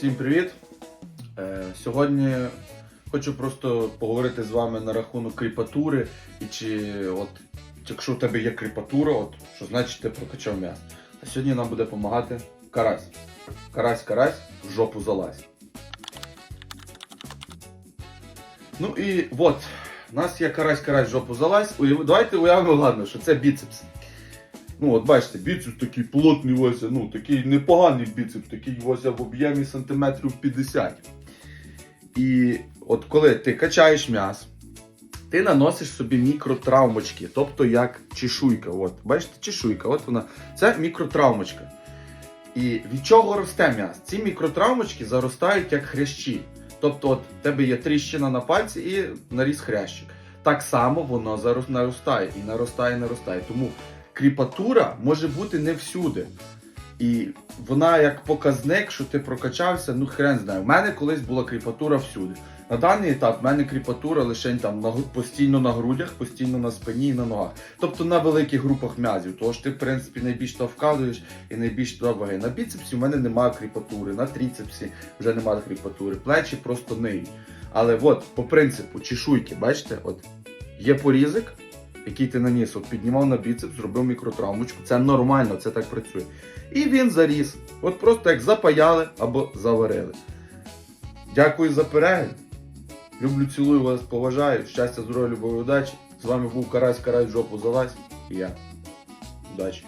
Всім привіт! Е, сьогодні хочу просто поговорити з вами на рахунок кріпатури. І чи от, якщо у тебе є кріпатура, от, що значить ти прокачав м'ясо. А сьогодні нам буде допомагати карась. Карась, карась, в жопу залазь. Ну і от, у нас є карась, карась, в жопу залазь. Давайте уявимо, ладно, що це біцепс. Ну, от бачите, біцепс такий плотний Вася, ну такий непоганий біцепс, такий Вася в об'ємі сантиметрів 50. І от коли ти качаєш м'ясо, ти наносиш собі мікротравмочки, тобто як чешуйка. От, бачите, чешуйка, от вона. Це мікротравмочка. І від чого росте м'ясо? Ці мікротравмочки заростають як хрящі. Тобто, от в тебе є тріщина на пальці і наріс хрящик. Так само воно зарос- наростає і наростає, і наростає. Тому кріпатура може бути не всюди. І вона як показник, що ти прокачався, ну хрен знає. У мене колись була кріпатура всюди. На даний етап в мене кріпатура лише там на, постійно на грудях, постійно на спині і на ногах. Тобто на великих групах м'язів. Що ти, в принципі, найбільш то вказуєш і найбільш туди ваги. На біцепсі в мене немає кріпатури, на тріцепсі вже немає кріпатури, плечі просто ниють. Але от, по принципу, чешуйки, бачите, от є порізик, який ти наніс, от піднімав на біцепс, зробив мікротравмочку. Це нормально, це так працює. І він заріс. От просто як запаяли або заварили. Дякую за перегляд. Люблю, цілую вас, поважаю. Щастя, здоров'я, любові, удачі. З вами був Карась, Карась, жопу залазь. І я. Удачі.